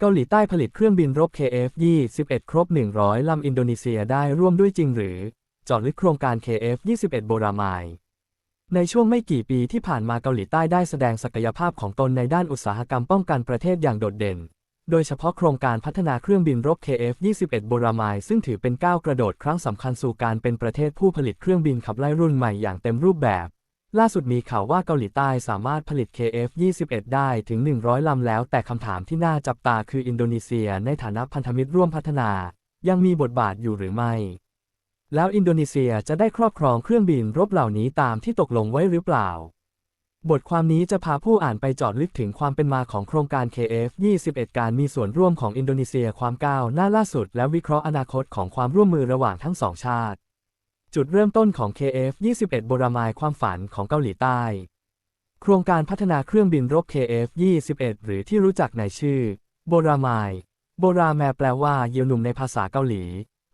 เกาหลีใต้ผลิตเครื่องบินรบ KF-21 ครบ 100 ลำอินโดนีเซียได้ร่วมด้วยจริงหรือจาะลึกโครงการ KF-21 โบรามายในช่วงไม่กี่ปีที่ผ่านมาเกาหลีใต้ได้แสดงศักยภาพของตนในด้านอุตสาหกรรมป้องกันประเทศอย่างโดดเด่น โดยเฉพาะโครงการพัฒนาเครื่องบินรบ KF-21 โบรามายซึ่งถือเป็นก้าวกระโดดครั้งสำคัญสู่การเป็นประเทศผู้ผลิตเครื่องบินขับไล่รุ่นใหม่อย่างเต็มรูปแบบ ล่าสุดมีข่าวว่าเกาหลีใต้สามารถผลิต KF-21 ได้ถึง 100 ลำแล้ว แต่คำถามที่น่าจับตาคืออินโดนีเซียในฐานะพันธมิตรร่วมพัฒนา ยังมีบทบาทอยู่หรือไม่ แล้วอินโดนีเซียจะได้ครอบครองเครื่องบินรบเหล่านี้ตามที่ตกลงไว้หรือเปล่า บทความนี้จะพาผู้อ่านไปจอดลึกถึงความเป็นมาของโครงการ KF-21 การมีส่วนร่วมของอินโดนีเซียความก้าวหน้าล่าสุด และวิเคราะห์อนาคตของความร่วมมือระหว่างทั้งสองชาติ จุดเริ่มต้นของ KF-21 โบรามายความฝันของเกาหลีใต้ โครงการพัฒนาเครื่องบินรบ KF-21 หรือที่รู้จักในชื่อ โบรามายโบราแมแปลว่าเยลหนุ่มในภาษาเกาหลี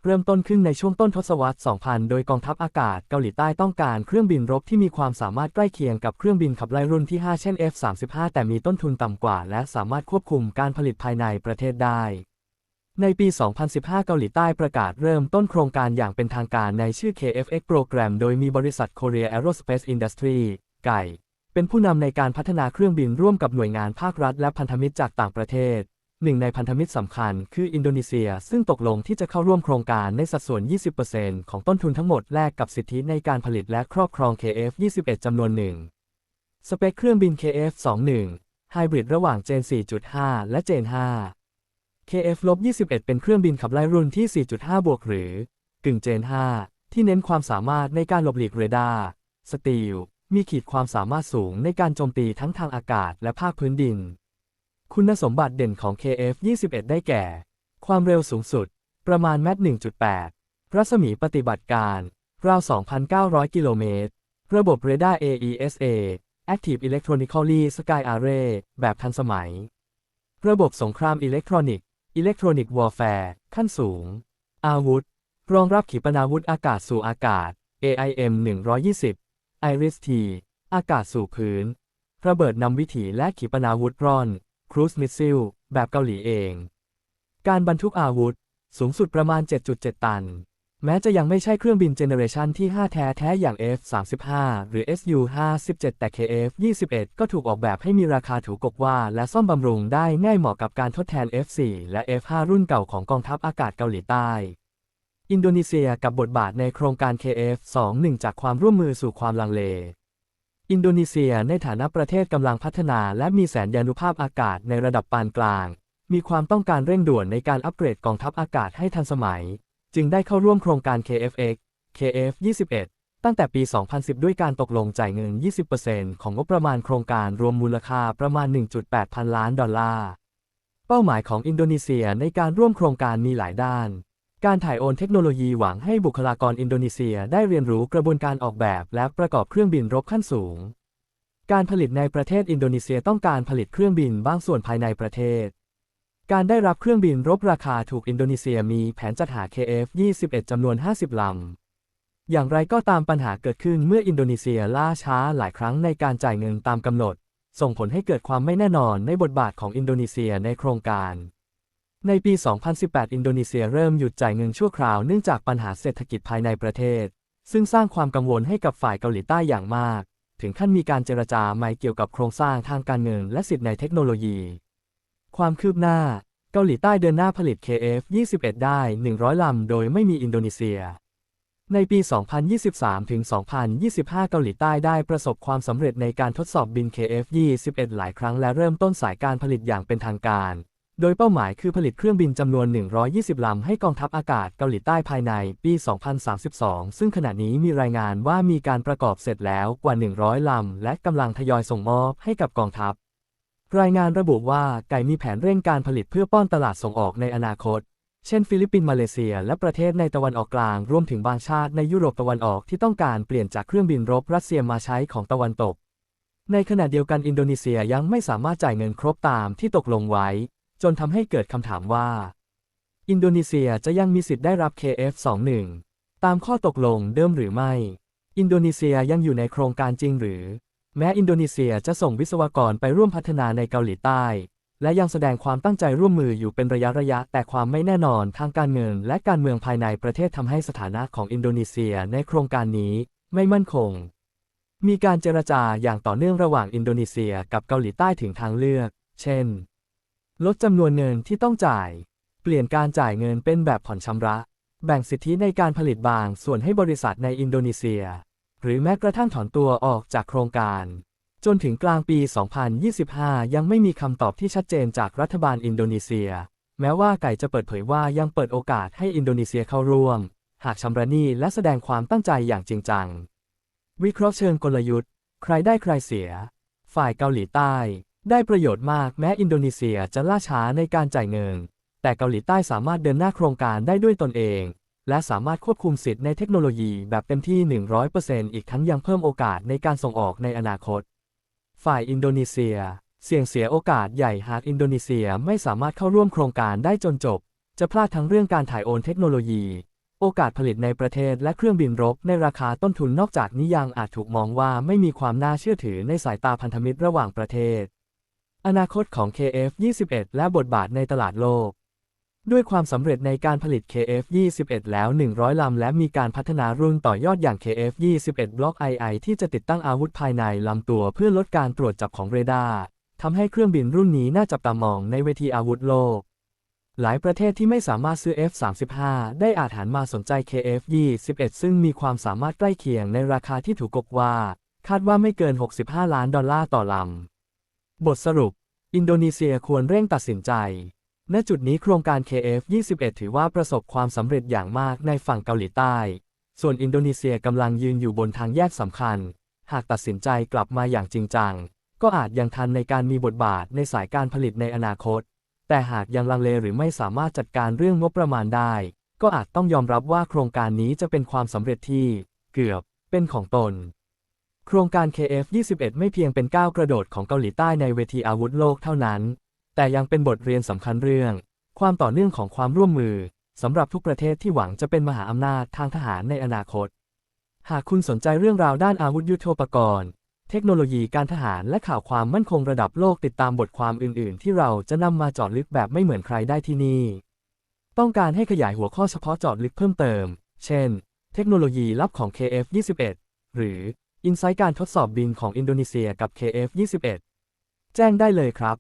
เริ่มต้นขึ้นในช่วงต้นทศวรรษ 2000 โดยกองทัพอากาศเกาหลีใต้ต้องการเครื่องบินรบที่มีความสามารถใกล้เคียงกับเครื่องบินขับไล่รุ่นที่ 5 เช่น F-35 แต่มีต้นทุนต่ำกว่า และสามารถควบคุมการผลิตภายในประเทศได้ ในปี 2015 เกาหลีใต้ประกาศเริ่มต้นโครงการอย่างเป็นทางการในชื่อ KFX Program โดยมีบริษัท Korea Aerospace Industry ไก่ เป็นผู้นำในการพัฒนาเครื่องบินร่วมกับหน่วยงานภาครัฐและพันธมิตรจากต่างประเทศ หนึ่งในพันธมิตรสำคัญคืออินโดนีเซีย ซึ่งตกลงที่จะเข้าร่วมโครงการในสัดส่วน 20%ของต้นทุนทั้งหมดแลกกับสิทธิในการผลิตและครอบครอง KF-21 จำนวนหนึ่ง สเปคเครื่องบิน KF-21 ไฮบริดระหว่าง Gen 4.5 และ Gen 5 KF-21 เป็นเครื่องบินขับไล่รุ่นที่ 4.5 บวกหรือกึ่ง Gen 5ที่เน้นความสามารถในการหลบหลีกเรดาร์สตีล มีขีดความสามารถสูงในการโจมตีทั้งทางอากาศและภาคพื้นดิน คุณสมบัติเด่นของ KF-21 ได้แก่ ความเร็วสูงสุด ประมาณแมต1.8 รัศมีปฏิบัติการ ราว 2,900 กิโลเมตร ระบบเรดาร์ AESA Active Electronically Sky Array แบบทันสมัย ระบบสงครามอิเล็กทรอนิกส์ อิเล็กทรอนิกส์วอร์แฟร์ขั้นสูง อาวุธ รองรับขีปนาวุธอากาศสู่อากาศ AIM 120 IRIS-T อากาศสู่พื้น ระเบิดนำวิถีและขีปนาวุธร่อน ครูซมิสซิล แบบเกาหลีเอง การบรรทุกอาวุธ สูงสุดประมาณ 7.7 ตัน แม้จะยังไม่ใช่เครื่องบินเจเนเรชันที่ 5 แท้แท้อย่าง F-35 หรือ Su-57 แต่ KF-21 ก็ถูกออกแบบให้มีราคาถูกกว่าและซ่อมบำรุงได้ง่ายเหมาะกับการทดแทน F-4 และ F-5 รุ่นเก่าของกองทัพอากาศเกาหลีใต้ อินโดนีเซียกับบทบาทในโครงการ KF-21 จากความร่วมมือสู่ความลังเล อินโดนีเซียในฐานะประเทศกำลังพัฒนาและมีแสนยานุภาพอากาศในระดับปานกลาง มีความต้องการเร่งด่วนในการอัปเกรดกองทัพอากาศให้ทันสมัย จึงได้เข้าร่วมโครงการ KFX KF21 ตั้งแต่ปี 2010 ด้วยการตกลงจ่ายเงิน 20%ของงบประมาณโครงการรวมมูลค่าประมาณ 1.8 พันล้านดอลลาร์ เป้าหมายของอินโดนีเซียในการร่วมโครงการมีหลายด้าน การถ่ายโอนเทคโนโลยีหวังให้บุคลากรอินโดนีเซียได้เรียนรู้กระบวนการออกแบบและประกอบเครื่องบินรบขั้นสูง การผลิตในประเทศอินโดนีเซียต้องการผลิตเครื่องบินบางส่วนภายในประเทศ การได้รับเครื่องบินรบราคาถูกอินโดนีเซียมีแผนจัดหา KF-21 จำนวน 50 ลำ อย่างไรก็ตามปัญหาเกิดขึ้นเมื่ออินโดนีเซียล่าช้าหลายครั้งในการจ่ายเงินตามกำหนด ส่งผลให้เกิดความไม่แน่นอนในบทบาทของอินโดนีเซียในโครงการ ในปี 2018 อินโดนีเซียเริ่มหยุดจ่ายเงินชั่วคราวเนื่องจากปัญหาเศรษฐกิจภายในประเทศ ซึ่งสร้างความกังวลให้กับฝ่ายเกาหลีใต้อย่างมาก ถึงขั้นมีการเจรจาใหม่เกี่ยวกับโครงสร้างทางการเงินและสิทธิในเทคโนโลยี ความคืบหน้า เกาหลีใต้เดินหน้าผลิต KF-21 ได้ 100 ลำ โดยไม่มีอินโดนีเซีย ในปี 2023 ถึง 2025 เกาหลีใต้ได้ประสบความสำเร็จในการทดสอบบิน KF-21 หลายครั้งและเริ่มต้นสายการผลิตอย่างเป็นทางการ โดยเป้าหมายคือผลิตเครื่องบินจำนวน 120 ลำ ให้กองทัพอากาศเกาหลีใต้ภายในปี 2032 ซึ่งขณะนี้มีรายงานว่ามีการประกอบเสร็จแล้วกว่า 100 ลำ และกำลังทยอยส่งมอบให้กับกองทัพ รายงานระบุว่าไก่มีแผนเร่งการผลิตเพื่อป้อนตลาดส่งออกในอนาคต เช่น ฟิลิปปินส์มาเลเซีย และประเทศในตะวันออกกลาง รวมถึงบางชาติในยุโรปตะวันออกที่ต้องการเปลี่ยนจากเครื่องบินรบรัสเซียมาใช้ของตะวันตก ในขณะเดียวกันอินโดนีเซียยังไม่สามารถจ่ายเงินครบตามที่ตกลงไว้ จนทำให้เกิดคำถามว่า อินโดนีเซียจะยังมีสิทธิ์ได้รับ KF-21 ตามข้อตกลงเดิมหรือไม่ อินโดนีเซียยังอยู่ในโครงการจริงหรือ แม้อินโดนีเซียจะส่งวิศวกรไปร่วมพัฒนาในเกาหลีใต้ และยังแสดงความตั้งใจร่วมมืออยู่เป็นระยะระยะ แต่ความไม่แน่นอนทางการเงินและการเมืองภายในประเทศทำให้สถานะของอินโดนีเซียในโครงการนี้ไม่มั่นคง มีการเจรจาอย่างต่อเนื่องระหว่างอินโดนีเซียกับเกาหลีใต้ถึงทางเลือก เช่น ลดจำนวนเงินที่ต้องจ่าย เปลี่ยนการจ่ายเงินเป็นแบบผ่อนชำระ แบ่งสิทธิในการผลิตบางส่วนให้บริษัทในอินโดนีเซีย หรือแม้กระทั่งถอนตัวออกจากโครงการ จนถึงกลางปี 2025 ยังไม่มีคำตอบที่ชัดเจนจากรัฐบาลอินโดนีเซีย แม้ว่าไก่จะเปิดเผยว่ายังเปิดโอกาสให้อินโดนีเซียเข้าร่วม หากชำระหนี้และแสดงความตั้งใจอย่างจริงจัง วิเคราะห์เชิงกลยุทธ์ ใครได้ใครเสีย ฝ่ายเกาหลีใต้ ได้ประโยชน์มากแม้อินโดนีเซียจะล่าช้าในการจ่ายเงิน แต่เกาหลีใต้สามารถเดินหน้าโครงการได้ด้วยตนเอง และสามารถควบคุมสิทธิ์ในเทคโนโลยีแบบเต็มที่ 100%อีกทั้งยังเพิ่มโอกาสในการส่งออกในอนาคต ฝ่ายอินโดนีเซีย เสี่ยงเสียโอกาสใหญ่หากอินโดนีเซียไม่สามารถเข้าร่วมโครงการได้จนจบ จะพลาดทั้งเรื่องการถ่ายโอนเทคโนโลยี โอกาสผลิตในประเทศและเครื่องบินรบในราคาต้นทุนนอกจากนี้ยังอาจถูกมองว่าไม่มีความน่าเชื่อถือในสายตาพันธมิตรระหว่างประเทศ อนาคตของ KF-21 และบทบาทในตลาดโลก ด้วยความสำเร็จในการผลิต KF-21 แล้ว 100 ลำ และมีการพัฒนารุ่นต่อยอดอย่าง KF-21 Block II ที่จะติดตั้งอาวุธภายในลำตัวเพื่อลดการตรวจจับของเรดาร์ทำให้เครื่องบินรุ่นนี้น่าจับตามองในเวทีอาวุธโลก หลายประเทศที่ไม่สามารถซื้อ F-35 ได้อาจหันมาสนใจ KF-21 ซึ่งมีความสามารถใกล้เคียงในราคาที่ถูกกบว่า คาดว่าไม่เกิน 65 ล้านดอลลาร์ต่อลำ บทสรุป อินโดนีเซียควรเร่งตัดสินใจ ณจุดนี้โครงการ KF-21 ถือว่าประสบความสำเร็จอย่างมากในฝั่งเกาหลีใต้ ส่วนอินโดนีเซียกำลังยืนอยู่บนทางแยกสำคัญ หากตัดสินใจกลับมาอย่างจริงจัง ก็อาจยังทันในการมีบทบาทในสายการผลิตในอนาคต แต่หากยังลังเลหรือไม่สามารถจัดการเรื่องงบประมาณได้ ก็อาจต้องยอมรับว่าโครงการนี้จะเป็นความสำเร็จที่ เกือบ เป็นของตน โครงการ KF-21 ไม่เพียงเป็นก้าวกระโดดของเกาหลีใต้ในเวทีอาวุธโลกเท่านั้น แต่ยังเป็นบทเรียนสำคัญเรื่อง ความต่อเนื่องของความร่วมมือสำหรับทุกประเทศที่หวังจะเป็นมหาอำนาจทางทหารในอนาคต หากคุณสนใจเรื่องราวด้านอาวุธยุทโธปกรณ์ เทคโนโลยีการทหารและข่าวความมั่นคงระดับโลกติดตามบทความอื่น ๆ ที่เราจะนำมาเจาะลึกแบบไม่เหมือนใครได้ที่นี่ ต้องการให้ขยายหัวข้อเฉพาะเจาะลึกเพิ่มเติม เช่น เทคโนโลยีลับของ KF-21 หรืออินไซต์การทดสอบบินของอินโดนีเซียกับ KF-21 แจ้งได้เลยครับ